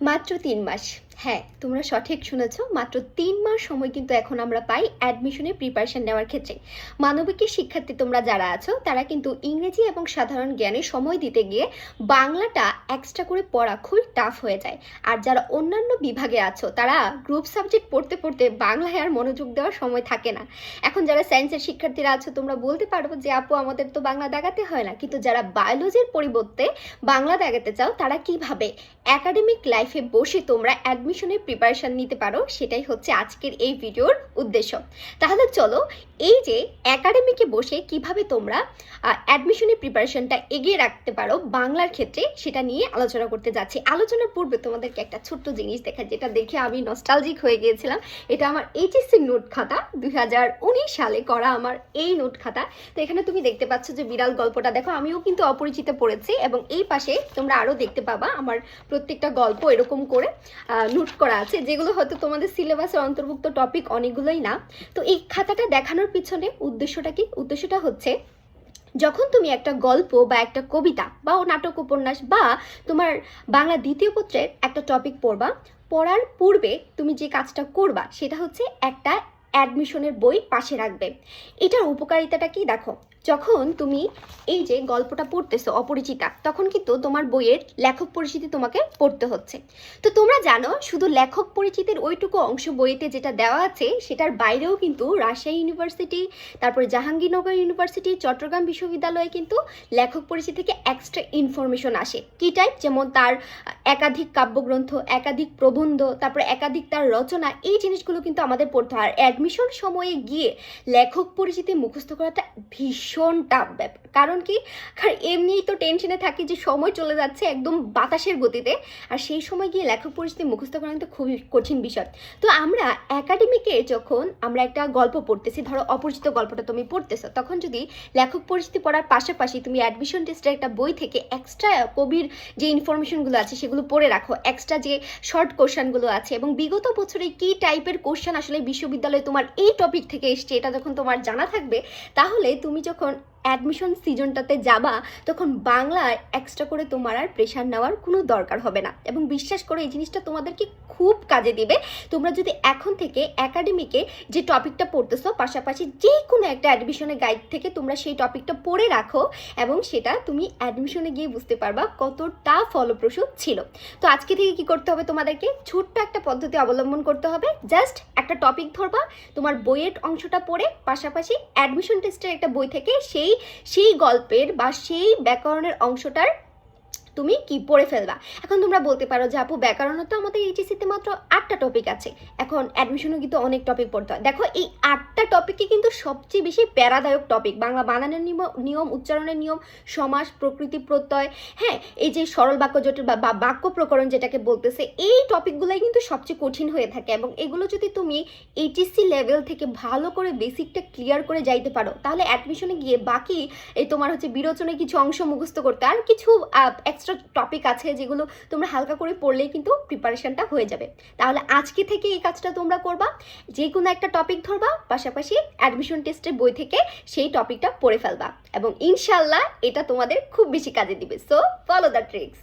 মাত্র তিন মাস। হ্যাঁ তোমরা সঠিক শুনেছ। মাত্র তিন মাস সময় কিন্তু এখন আমরা পাই অ্যাডমিশনের প্রিপারেশন নেওয়ার ক্ষেত্রে। মানবিকের শিক্ষার্থী তোমরা যারা আছো, তারা কিন্তু ইংরেজি এবং সাধারণ জ্ঞানে সময় দিতে গিয়ে বাংলাটা এক্সট্রা করে পড়া খুব টাফ হয়ে যায়। আর যারা অন্যান্য বিভাগে আছো, তারা গ্রুপ সাবজেক্ট পড়তে পড়তে বাংলায় আর মনোযোগ দেওয়ার সময় থাকে না। এখন যারা সায়েন্সের শিক্ষার্থীরা আছো, তোমরা বলতে পারব যে, আপু, আমাদের তো বাংলা দাগাতে হয় না। কিন্তু যারা বায়োলজির পরিবর্তে বাংলা দাগাতে চাও, তারা কীভাবে একাডেমিক লাইফে বসে তোমরা অ্যাডমিশনের প্রিপারেশন নিতে পারো, সেটাই হচ্ছে আজকের এই ভিডিওর উদ্দেশ্য। তাহলে চলো, এই যে একাডেমিকে বসে কীভাবে তোমরা অ্যাডমিশনের প্রিপারেশনটা এগিয়ে রাখতে পারো বাংলার ক্ষেত্রে, সেটা নিয়ে আলোচনা করতে যাচ্ছি। আলোচনার পূর্বে তোমাদেরকে একটা ছোট্ট জিনিস দেখা যেটা দেখে আমি নস্টালজিক হয়ে গিয়েছিলাম। এটা আমার এইচএসসি নোট খাতা, দুই হাজার উনিশ সালে করা আমার এই নোট খাতা। তো এখানে তুমি দেখতে পাচ্ছ যে বিড়াল গল্পটা। দেখো, আমিও কিন্তু অপরিচিত পড়েছি এবং এই পাশে তোমরা আরও দেখতে পাবা আমার প্রত্যেকটা গল্প এরকম করে। নোট করা আছে, যেগুলো হয়তো তোমাদের সিলেবাসের অন্তর্ভুক্ত টপিক অনেকগুলোই না। তো এই খাতাটা দেখানোর পিছনে উদ্দেশ্যটা কি? উদ্দেশ্যটা হচ্ছে, যখন তুমি একটা গল্প বা একটা কবিতা বা ও নাটক উপন্যাস বা তোমার বাংলা দ্বিতীয় পত্রের একটা টপিক পড়বা, পড়ার পূর্বে তুমি যে কাজটা করবা সেটা হচ্ছে একটা অ্যাডমিশনের বই পাশে রাখবে। এটার উপকারিতাটা কি? দেখো যখন তুমি এই যে গল্পটা পড়তেছো, অপরিচিতা, তখন কিন্তু তোমার বইয়ের লেখক পরিচিতি তোমাকে পড়তে হচ্ছে। তো তোমরা জানো, শুধু লেখক পরিচিতির ওইটুকু অংশ বইতে যেটা দেওয়া আছে, সেটার বাইরেও কিন্তু রাজশাহী ইউনিভার্সিটি, তারপরে জাহাঙ্গীরনগর ইউনিভার্সিটি, চট্টগ্রাম বিশ্ববিদ্যালয়ে কিন্তু লেখক পরিচিতি থেকে এক্সট্রা ইনফরমেশন আসে। কি টাইপ যেমন তার একাধিক কাব্যগ্রন্থ, একাধিক প্রবন্ধ, তারপরে একাধিক তার রচনা, এই জিনিসগুলো কিন্তু আমাদের পড়তে হয়। আর অ্যাডমিশন সময়ে গিয়ে লেখক পরিচিতি মুখস্থ করাটা ভীষণ টাফ ব্যাপার। কারণ কি? কারণ এমনিই তো টেনশনে থাকি যে সময় চলে যাচ্ছে একদম বাতাসের গতিতে। আর সেই সময় গিয়ে লেখক পরিস্থিতি মুখস্থ করা কিন্তু খুবই কঠিন বিষয়। তো আমরা একাডেমিকে যখন আমরা একটা গল্প পড়তেছি, ধরো অপরিচিত গল্পটা তুমি পড়তেছো, তখন যদি লেখক পরিস্থিতি পড়ার পাশাপাশি তুমি অ্যাডমিশন টেস্টের একটা বই থেকে এক্সট্রা কবির যে ইনফরমেশনগুলো আছে সেগুলো পড়ে রাখো এক্সট্রা যে শর্ট কোশ্চানগুলো আছে এবং বিগত বছরে কি টাইপের কোশ্চান আসলে বিশ্ববিদ্যালয়ে তোমার এই টপিক থেকে এসছে, এটা যখন তোমার জানা থাকবে, তাহলে তুমি যখন তখন অ্যাডমিশন সিজনটাতে যাবা, তখন বাংলায় এক্সট্রা করে তোমার আর প্রেশার নেওয়ার কোনো দরকার হবে না। এবং বিশ্বাস করে এই জিনিসটা তোমাদেরকে খুব কাজে দিবে। তোমরা যদি এখন থেকে একাডেমিকে যে টপিকটা পড়তেছো, পাশাপাশি যে কোনো একটা অ্যাডমিশনের গাইড থেকে তোমরা সেই টপিকটা পড়ে রাখো এবং সেটা তুমি অ্যাডমিশনে গিয়ে বুঝতে পারবা কতটা ফলপ্রসূ ছিল। তো আজকে থেকে কি করতে হবে তোমাদেরকে? ছোট্ট একটা পদ্ধতি অবলম্বন করতে হবে। জাস্ট একটা টপিক ধরবা, তোমার বইয়ের অংশটা পড়ে, পাশাপাশি অ্যাডমিশন টেস্টের একটা বই থেকে সেই সেই গল্পের বা সেই ব্যাকরণের অংশটার তুমি কি পড়ে ফেলবা? এখন তোমরা বলতে পারো যে আপু ব্যাকরণও তো আমাদের এইচএসিতে মাত্র আটটা টপিক আছে। এখন অ্যাডমিশনও কিন্তু অনেক টপিক পড়তে হয়। দেখো, এই আটটা টপিকই কিন্তু সবচেয়ে বেশি প্যারাদায়ক টপিক বাংলা বানানের নিয়ম, উচ্চারণের নিয়ম সমাস প্রকৃতি প্রত্যয় হ্যাঁ এই যে সরল বাক্য জটিল বা বাক্য প্রকরণ যেটাকে বলতেছে, এই টপিকগুলোই কিন্তু সবচেয়ে কঠিন হয়ে থাকে। এবং এগুলো যদি তুমি এইচএসসি লেভেল থেকে ভালো করে বেসিকটা ক্লিয়ার করে যাইতে পারো, তাহলে অ্যাডমিশনে গিয়ে বাকি এই তোমার হচ্ছে বিরোচনে কিছু অংশ মুখস্থ করতে, আর কিছু এক্সট্রা টপিক আছে যেগুলো তোমরা হালকা করে পড়লেই কিন্তু প্রিপারেশানটা হয়ে যাবে। তাহলে আজকে থেকে এই কাজটা তোমরা করবা যে কোনো একটা টপিক ধরবা, পাশাপাশি অ্যাডমিশন টেস্টের বই থেকে সেই টপিকটা পড়ে ফেলবা এবং ইনশাল্লাহ এটা তোমাদের খুব বেশি কাজে দিবে। So follow the tricks